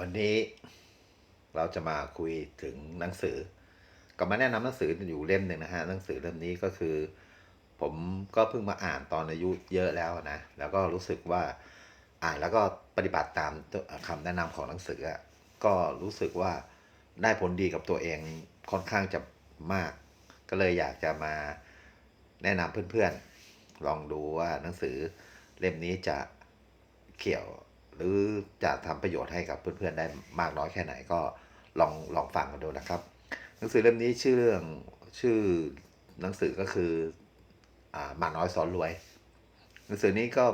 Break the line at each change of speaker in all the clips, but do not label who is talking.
วันนี้เราจะมาคุยถึงหนังสือก็มาแนะนำหนังสืออยู่เล่มหนึ่งนะฮะหนังสือเล่มนี้ก็คือ ผมก็เพิ่งมาอ่านตอนอายุเยอะแล้วนะ แล้วก็รู้สึกว่าอ่านแล้วก็ปฏิบัติตามคำแนะนำของหนังสือก็รู้สึกว่าได้ผลดีกับตัวเองค่อนข้างจะมาก ก็เลยอยากจะมาแนะนำเพื่อนๆ ลองดูว่าหนังสือเล่มนี้จะเกี่ยว หรือจะทำประโยชน์ให้กับเพื่อนๆได้มากน้อยแค่ไหนก็ลองลองฟังกันดูนะครับ หนังสือเล่มนี้ชื่อเรื่องชื่อหนังสือก็คืออ่ามาน้อยสอนรวย หนังสือนี้ก็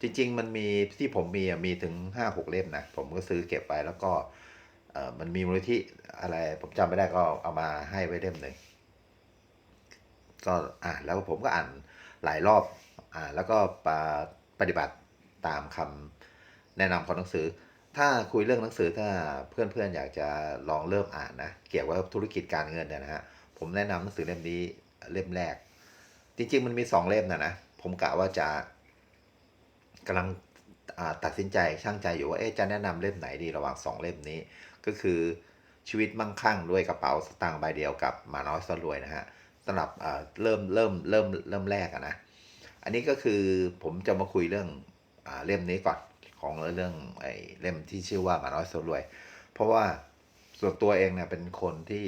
จริง ๆ มันมีที่ผมมีมีถึงห้าหกเล่มนะผมก็ซื้อเก็บไปแล้วก็เออมันมีมูลนิธิอะไรผมจำไม่ได้ก็เอามาให้ไว้เล่มหนึ่งก็อ่านแล้วผมก็อ่านหลายรอบอ่านแล้วก็ปาปฏิบัติตามคำ แนะนำของหนังสือ ถ้าคุยเรื่องหนังสือถ้าเพื่อนๆอยากจะลองเริ่มอ่านนะเกี่ยวกับธุรกิจการเงินเนี่ยนะฮะผมแนะนำหนังสือเล่มนี้เล่มแรก จริง ๆ มันมีสองเล่มนะนะผมกะว่าจะกำลังตัดสินใจช่างใจอยู่ว่าเอ๊ะจะแนะนำเล่มไหนดีระหว่างสองเล่มนี้ ก็คือชีวิตมั่งคั่งด้วยกระเป๋าสตางค์ใบเดียวกับมาน้อยสรวยนะฮะสำหรับเริ่มเริ่มเริ่มเริ่มแรกอะนะ อันนี้ก็คือผมจะมาคุยเรื่องอเล่มนี้ก่อน ของเรื่องไอ้เล่มที่ชื่อว่าหมาน้อยสรวย เพราะว่าส่วนตัวเองเนี่ยเป็นคนที่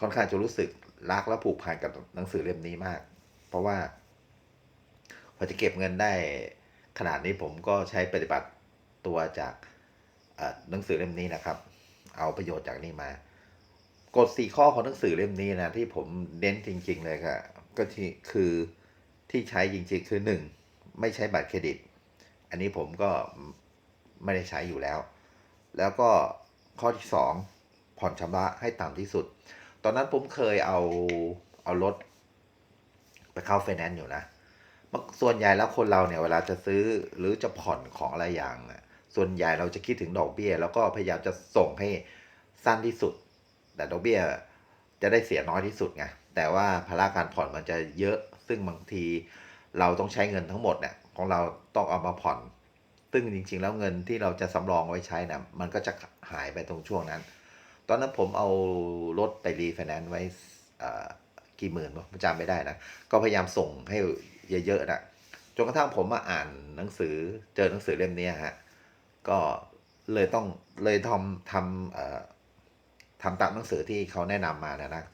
ค่อนข้างจะรู้สึกรักและผูกพันกับหนังสือเล่มนี้มาก เพราะว่าพอจะเก็บเงินได้ขนาดนี้ผมก็ใช้ปฏิบัติตัวจากหนังสือเล่มนี้นะครับ เอาประโยชน์จากนี่มากฎสี่ข้อของหนังสือเล่มนี้นะที่ผมเน้นจริง ๆ เลยค่ะก็ที่คือที่ใช้จริงๆคือหนึ่งไม่ใช้บัตรเครดิต อันนี้ผมก็ไม่ได้ใช้อยู่แล้ว แล้วก็ข้อที่สองผ่อนชำระให้ต่ำที่สุด ตอนนั้นผมเคยเอาเอารถไปเข้าไฟแนนซ์อยู่นะส่วนใหญ่แล้วคนเราเนี่ยเวลาจะซื้อหรือจะผ่อนของอะไรอย่าง ส่วนใหญ่เราจะคิดถึงดอกเบี้ย แล้วก็พยายามจะส่งให้สั้นที่สุด แต่ดอกเบี้ยจะได้เสียน้อยที่สุดไงแต่ว่าภาระการผ่อนมันจะเยอะซึ่งบางที เราต้องใช้เงินทั้งหมดเนี่ยของเราต้องเอามาผ่อน ซึ่งจริง ๆ แล้วเงินที่เราจะสำรองไว้ใช้นะมันก็จะหายไปตรงช่วงนั้น ตอนนั้นผมเอารถไปรีไฟแนนซ์ไว้กี่หมื่นวะผมจำไม่ได้นะ ก็พยายามส่งให้เยอะๆนะจนกระทั่งผมมาอ่านหนังสือเจอหนังสือเล่มนี้ฮะ ก็เลยต้องเลยทำทำทำตามหนังสือที่เขาแนะนำมานะนะ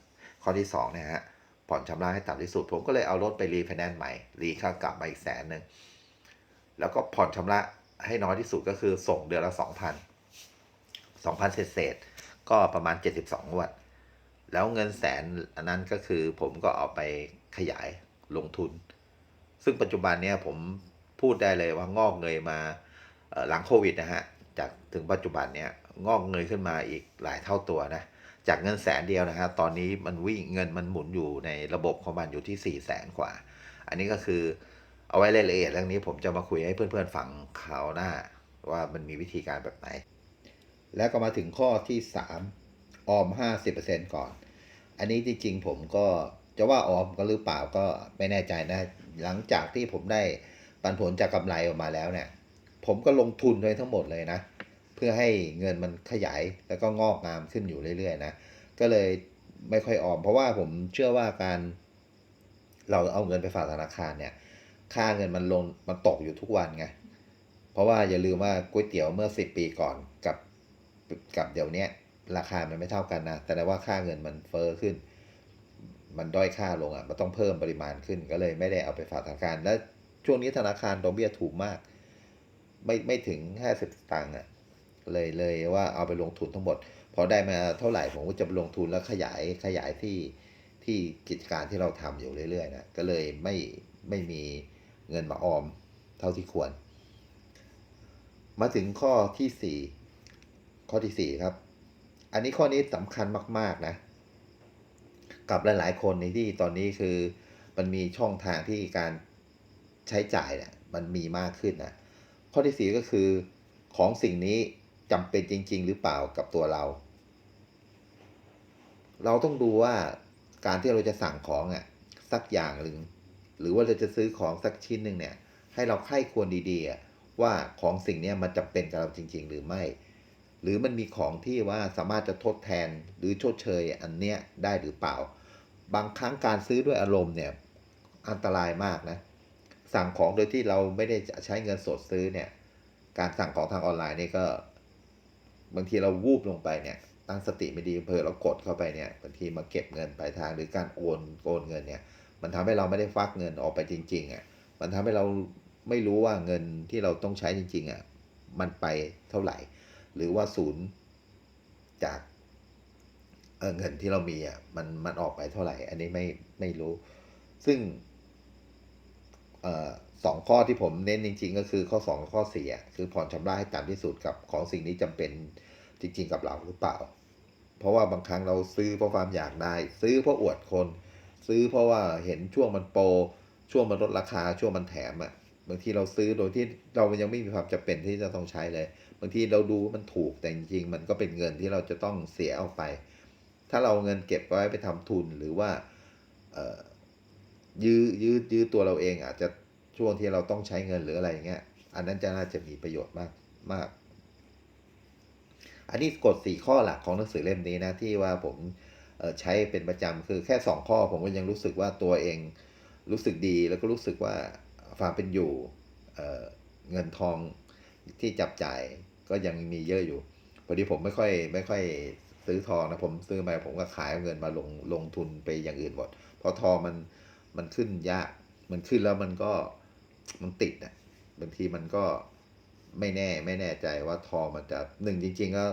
ข้อที่สองเนี่ยฮะ ผ่อนชำระให้ต่ำที่สุด ผมก็เลยเอารถไปรีไฟแนนซ์ใหม่ รีค่ากลับมาอีกแสนหนึ่งแล้วก็ผ่อนชำระให้น้อยที่สุดก็คือส่งเดือนละสองพันสองพันเศษเศษก็ประมาณเจ็ดสิบสองงวด แล้วเงินแสนอันนั้นก็คือผมก็เอาไปขยายลงทุน ซึ่งปัจจุบันเนี้ยผมพูดได้เลยว่างอกเงยมาหลังโควิดนะฮะ จากถึงปัจจุบันเนี้ยงอกเงยขึ้นมาอีกหลายเท่าตัวนะ จากเงินแสนเดียวนะฮะตอนนี้มันวิ่งเงินมันหมุนอยู่ในระบบของมันอยู่ที่สี่แสนกว่า อันนี้ก็คือเอาไว้รายละเอียดเรื่องนี้ผมจะมาคุยให้เพื่อนๆฟังคราวหน้า ว่ามันมีวิธีการแบบไหน แล้วก็มาถึงข้อที่สามออมห้าสิบเปอร์เซ็นก่อน อันนี้จริงๆผมก็จะว่าออมก็หรือเปล่าก็ไม่แน่ใจนะ หลังจากที่ผมได้ปันผลจากกำไรออกมาแล้วเนี่ย ผมก็ลงทุนไว้ทั้งหมดเลยนะ เพื่อให้เงินมันขยายแล้วก็งอกงามขึ้นอยู่เรื่อยๆนะก็เลยไม่ค่อยออม เพราะว่าผมเชื่อว่าการ เราเอาเงินไปฝากธนาคารเนี่ย ค่าเงินมันลงมันตกอยู่ทุกวันไงเพราะว่าอย่าลืมว่าก๋วยเตี๋ยวเมื่อสิบปีก่อนกับกับเดี๋ยวนี้ราคามันไม่เท่ากันนะแต่ว่าค่าเงินมันเฟอ้อขึ้น มันด้อยค่าลงอะมันต้องเพิ่มปริมาณขึ้น ก็เลยไม่ได้เอาไปฝากธนาคาร และช่วงนี้ธนาคารดอกเบี้ยถูกมาก ไม่ไม่ถึงห้าสิบตังค์อะ เลยเลยว่าเอาไปลงทุนทั้งหมด พอได้มาเท่าไหร่ผมก็จะไปลงทุนแล้วขยายขยายที่ที่กิจการที่เราทำอยู่เรื่อยๆนะก็เลยไม่ไม่มีเงินมาออมเท่าที่ควร มาถึงข้อที่สี่ข้อที่สี่ครับ อันนี้ข้อนี้สำคัญมาก ๆ นะ กับหลาย ๆ คนในที่ตอนนี้คือมันมีช่องทางที่การใช้จ่ายเนี่ยมันมีมากขึ้นนะข้อที่สี่ก็คือของสิ่งนี้ จำเป็นจริง ๆ หรือเปล่ากับตัวเรา เราต้องดูว่าการที่เราจะสั่งของอะสักอย่างหนึ่งหรือว่าเราจะซื้อของสักชิ้นหนึ่งเนี่ย ให้เราไข้ควรดีๆอะว่าของสิ่งเนี้ยมันจำเป็นกับเราจริง ๆ หรือไม่ หรือมันมีของที่ว่าสามารถจะทดแทนหรือชดเชยอันเนี้ยได้หรือเปล่า บางครั้งการซื้อด้วยอารมณ์เนี่ยอันตรายมากนะ สั่งของโดยที่เราไม่ได้จะใช้เงินสดซื้อเนี่ย การสั่งของทางออนไลน์นี่ก็ บางทีเราวูบลงไปเนี่ยตั้งสติไม่ดีเพอเรากดเข้าไปเนี่ยบางทีมาเก็บเงินปลายทางหรือการโอนโอนเงินเนี่ย มันทำให้เราไม่ได้ฟักเงินออกไปจริงๆอะมันทำให้เราไม่รู้ว่าเงินที่เราต้องใช้จริงๆอะมันไปเท่าไหร่ หรือว่าศูนย์จากเเงินที่เรามีอะมันมันออกไปเท่าไหร่ อันนี้ไม่ไม่รู้ ซึ่ง สองข้อที่ผมเน้นจริง ๆ ก็คือข้อสองกับข้อสี่คือผ่อนชำระให้ต่ำที่สุดกับของสิ่งนี้จำเป็นจริง ๆ กับเราหรือเปล่า เพราะว่าบางครั้งเราซื้อเพราะความอยากได้ ซื้อเพราะอวดคน ซื้อเพราะว่าเห็นช่วงมันโปรช่วงมันลดราคาช่วงมันแถมอะบางทีเราซื้อโดยที่เรายังไม่มีความจำเป็นที่จะต้องใช้เลย บางทีเราดูว่ามันถูกแต่จริงๆ มันก็เป็นเงินที่เราจะต้องเสียออกไป ถ้าเราเงินเก็บไว้ไปทำทุนหรือว่า ยื้อยื้อยื้อตัวเราเองอาจจะช่วงที่เราต้องใช้เงินหรืออะไรอย่างเงี้ย อันนั้นจะน่าจะมีประโยชน์มากมาก อันนี้กฎสี่ข้อหลักของหนังสือเล่มนี้นะที่ว่าผมใช้เป็นประจำคือแค่สองข้อ ผมก็ยังรู้สึกว่าตัวเองรู้สึกดีแล้วก็รู้สึกว่าความเป็นอยู่เเงินทองที่จับจ่ายก็ยังมีเยอะอยู่พอดีผมไม่ค่อยไม่ค่อยซื้อทองนะผมซื้อมาผมก็ขายเงินมาลงลงทุนไปอย่างอื่นหมดเพราะทองมัน มันขึ้นยาก มันขึ้นแล้วมันก็มันติดอะบางทีมันก็ไม่แน่ไม่แน่ใจว่าทองมันจะหนึ่งจริง ๆ ก็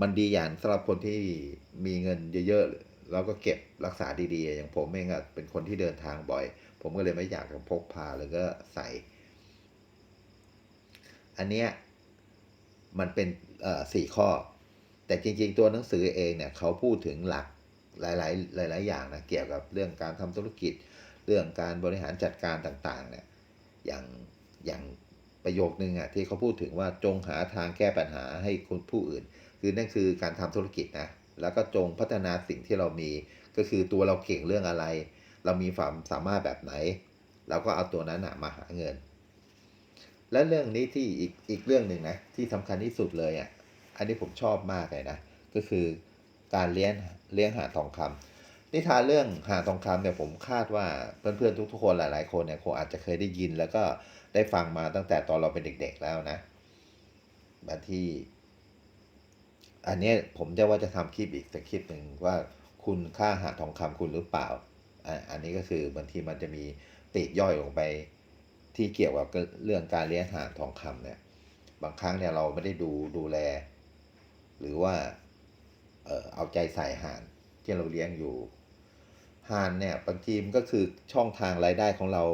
มันดีอย่างสำหรับคนที่มีเงินเยอะๆแล้วก็เก็บรักษาดีๆ อย่างผมเองอะเป็นคนที่เดินทางบ่อย ผมก็เลยไม่อยากจะพกพาแล้วก็ใส่ อันเนี้ยมันเป็นอ่อสี่ข้อ แต่จริง ๆ ตัวหนังสือเองเนี่ยเขาพูดถึงหลักหลาย ๆ หลาย ๆ อย่างนะเกี่ยวกับเรื่องการทำธุรกิจ เรื่องการบริหารจัดการต่างๆเนี่ยอย่างอย่างประโยคนึงอะที่เขาพูดถึงว่าจงหาทางแก้ปัญหาให้คนผู้อื่น คือนั่นคือการทำธุรกิจนะแล้วก็จงพัฒนาสิ่งที่เรามี ก็คือตัวเราเก่งเรื่องอะไร เรามีความสามารถแบบไหนเราก็เอาตัวนั้นมาหาเงิน และเรื่องนี้ที่อีกอีกเรื่องหนึ่งนะที่สำคัญที่สุดเลยอะอันนี้ผมชอบมากเลยนะก็คือการเลี้ยงเลี้ยงหาทองคำ นิทานเรื่องหาทองคำเนี่ยผมคาดว่าเพื่อนๆทุกๆคนหลายๆคนเนี่ยคงอาจจะเคยได้ยิน แล้วก็ได้ฟังมาตั้งแต่ตอนเราเป็นเด็ก ๆแล้วนะมาที่ อันนี้ผมจะว่าจะทำคลิปอีกสักคลิปหนึ่งว่าคุณค่าหาทองคำคุณหรือเปล่าอ่าอันนี้ก็คือบางทีมันจะมีปลีกย่อยลงไปที่เกี่ยวกับเรื่องการเลี้ยงหาทองคำเนี่ยบางครั้งเนี่ยเราไม่ได้ดูดูแล หรือว่าเออเอาใจใส่ห่านที่เราเลี้ยงอยู่ ห่านเนี่ยบางทีมันก็คือช่องทางรายได้ของเรา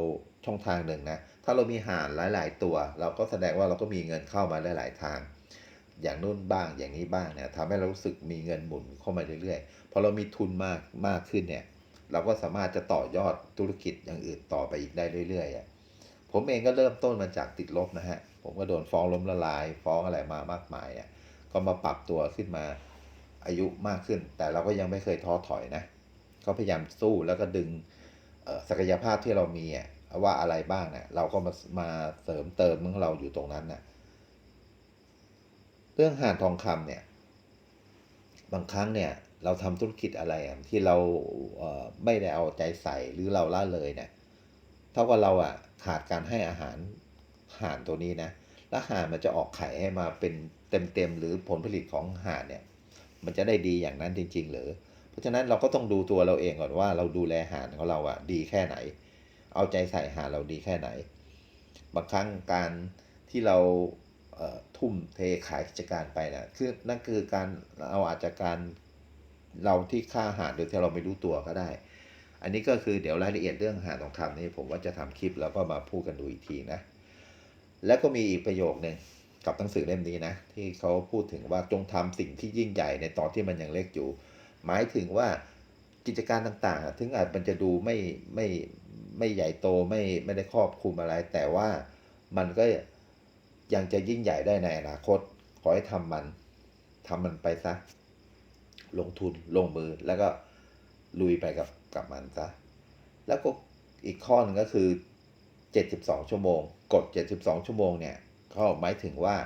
ช่องทางหนึ่งนะถ้าเรามีห่านหลาย ๆ ตัว เราก็แสดงว่าเราก็มีเงินเข้ามาหลาย ๆ ทาง อย่างนู้นบ้างอย่างนี้บ้างเนี่ยทำให้เรารู้สึกมีเงินหมุนเข้ามาเรื่อยๆพอเรามีทุนมากมากขึ้นเนี่ยเราก็สามารถจะต่อยอดธุรกิจอย่างอื่นต่อไปอีกได้เรื่อยๆอะผมเองก็เริ่มต้นมาจากติดลบนะฮะผมก็โดนฟ้องล้มละลาย ฟ้องอะไรมามากมายอะก็มาปรับตัวขึ้นมาอายุมากขึ้น แต่เราก็ยังไม่เคยท้อถอยนะ ก็พยายามสู้แล้วก็ดึงศักยภาพที่เรามีว่าอะไรบ้างเนี่ยเราก็มามาเสริมเติมของเราอยู่ตรงนั้นน่ะเรื่องหานทองคำเนี่ย บางครั้งเนี่ย เราทำธุรกิจอะไรที่เราเไม่ได้เอาใจใส่หรือเราละเลยเนี่ยเท่ากับเราอะขาดการให้อาหารห่านตัวนี้นะแล้วห่านมันจะออกไข่ให้มาเป็นเต็มๆหรือผลผลิตของห่านเนี่ย มันจะได้ดีอย่างนั้นจริง ๆ หรือ เพราะฉะนั้นเราก็ต้องดูตัวเราเองก่อนว่าเราดูแลหานของเราอะดีแค่ไหน เอาใจใส่หานเราดีแค่ไหน บางครั้งการที่เราเทุ่มเทขายกิจการไปนะคือนั่นคือการเอาอาจจะการเราที่ฆ่าอาหานโดยที่เราไม่รู้ตัวก็ได้ อันนี้ก็คือเดี๋ยวรายละเอียดเรื่องอาหานทองคำนี่ผมว่าจะทำคลิปแล้วก็มาพูดกันดูอีกทีนะ แล้วก็มีอีกประโยคหนึ่งกับหนังสือเล่มนี้นะ ที่เขาพูดถึงว่าจงทำสิ่งที่ยิ่งใหญ่ในตอนที่มันยังเล็กอยู่ หมายถึงว่ากิจการต่างๆ ถึงอาจมันจะดูไม่ไม่ไม่ใหญ่โตไม่ไม่ได้ครอบคลุมอะไร แต่ว่ามันก็ยังจะยิ่งใหญ่ได้ในอนาคต ขอให้ทำมันทำมันไปซะ ลงทุนลงมือแล้วก็ลุยไปกับกับมันซะ แล้วก็อีกข้อหนึงก็คือ 72 ชั่วโมง กด 72 ชั่วโมงเนี่ยก็หมายถึงว่า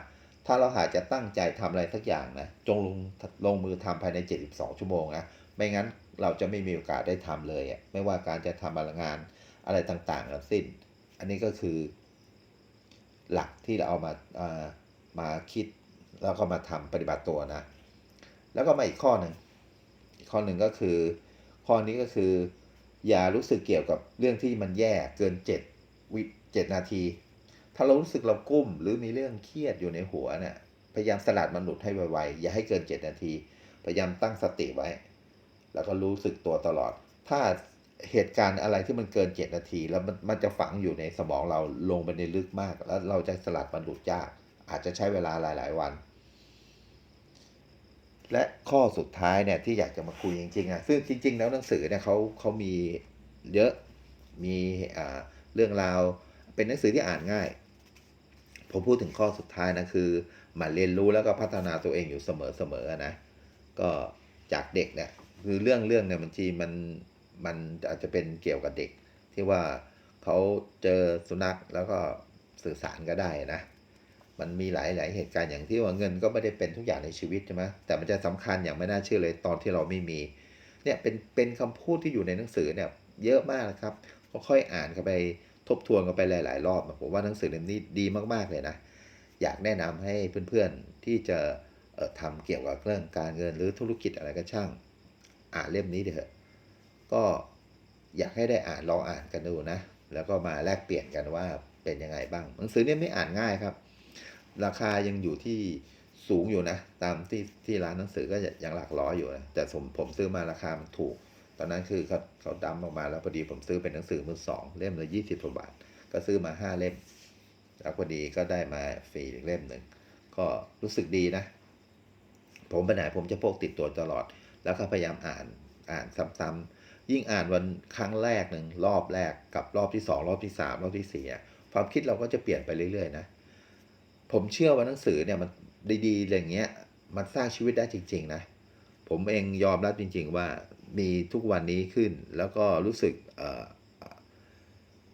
ถ้าเราหากจะตั้งใจทำอะไรสักอย่างนะ จงลงลงมือทำภายใน 72 ชั่วโมงนะ ไม่งั้นเราจะไม่มีโอกาสได้ทำเลยอะไม่ว่าการจะทำงานอะไรต่างๆทั้งสิ้น อันนี้ก็คือ หลักที่เราเอามาเอ่อมาคิด แล้วก็มาทำปฏิบัติตัวนะ แล้วก็มาอีกข้อหนึ่งข้อหนึ่งก็คือ ข้อนี้ก็คือ อย่ารู้สึกเกี่ยวกับเรื่องที่มันแย่เกินเจ็ดวิเจ็ดนาที ถ้าเรารู้สึกเรากุ้ม หรือมีเรื่องเครียดอยู่ในหัวเนี่ยพยายามสลัดมันหลุดให้ไวๆอย่าให้เกินเจ็ดนาที พยายามตั้งสติไว้ แล้วก็รู้สึกตัวตลอด ถ้าเหตุการณ์อะไรที่มันเกินเจ็ดนาที แล้วมันมันจะฝังอยู่ในสมองเราลงไปในลึกมาก แล้วเราจะสลัดมันหลุดยาก อาจจะใช้เวลาหลาย ๆ วัน และข้อสุดท้ายเนี่ยที่อยากจะมาคุยจริงๆอะซึ่งจริง ๆ แล้วหนังสือเนี่ยเขาเขามีเยอะมีอ่าเรื่องราวเป็นหนังสือที่อ่านง่าย ผมพูดถึงข้อสุดท้ายนะคือหมาเรียนรู้แล้วก็พัฒนาตัวเองอยู่เสมอๆนะก็จากเด็กเนี่ยคือเรื่องเรื่องเนี่ยบางทีมันมันอาจจะเป็นเกี่ยวกับเด็ก ที่ว่าเขาเจอสุนัขแล้วก็สื่อสารก็ได้นะมันมีหลายหลายเหตุการณ์อย่างที่ว่าเงินก็ไม่ได้เป็นทุกอย่างในชีวิตใช่ไหมแต่มันจะสำคัญอย่างไม่น่าเชื่อเลยตอนที่เราไม่มีเนี่ยเป็นเป็นคำพูดที่อยู่ในหนังสือเนี่ยเยอะมากนะครับค่อยอ่านกันไป ทบทวนกันไปหลาย ๆ รอบผมว่าหนังสือเล่มนี้ดีมาก ๆ เลยนะ อยากแนะนำให้เพื่อน ๆ ที่จะเอ่อทำเกี่ยวกับเรื่องการเงินหรือธุรกิจอะไรก็ช่าง อ่านเล่มนี้เถอะ ก็อยากให้ได้อ่านลองอ่านกันดูนะ แล้วก็มาแลกเปลี่ยนกันว่าเป็นยังไงบ้าง หนังสือเนี่ยไม่อ่านง่ายครับ ราคายังอยู่ที่สูงอยู่นะ ตามที่ที่ร้านหนังสือก็ยังหลักร้อยอยู่นะแต่ผมผมซื้อมาราคามันถูก ตอนนั้นคือเขาเขาดัมออกมาแล้วพอดีผมซื้อเป็นหนังสือมือสองเล่มละยี่สิบกว่าบาท ก็ซื้อมาห้าเล่ม แล้วพอดีก็ได้มาฟรีอีกเล่มหนึ่งก็รู้สึกดีนะ ผมไปไหนผมจะพกติดตัวตลอด แล้วก็พยายามอ่านอ่านซ้ำๆยิ่งอ่านวันครั้งแรกหนึ่งรอบแรกกับรอบที่สองรอบที่สามรอบที่สี่ความคิดเราก็จะเปลี่ยนไปเรื่อยๆนะผมเชื่อว่าหนังสือเนี่ยมันดีๆอะไรอย่างเงี้ยมันสร้างชีวิตได้จริง ๆ นะ ผมเองยอมรับจริง ๆ ว่ามีทุกวันนี้ขึ้น แล้วก็รู้สึก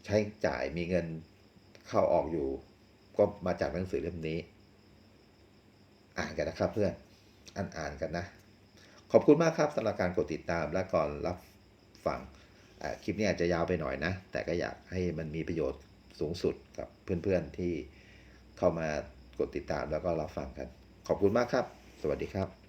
ใช้จ่ายมีเงินเข้าออกอยู่ ก็มาจากหนังสือเล่มนี้ อ่านกันนะครับเพื่อนอ่านอ่านกันนะ ขอบคุณมากครับสำหรับการกดติดตามและก่อนรับฟังคลิปนี้อาจจะยาวไปหน่อยนะ แต่ก็อยากให้มันมีประโยชน์สูงสุดกับเพื่อนๆที่เข้ามากดติดตามแล้วก็รับฟังกัน ขอบคุณมากครับ สวัสดีครับ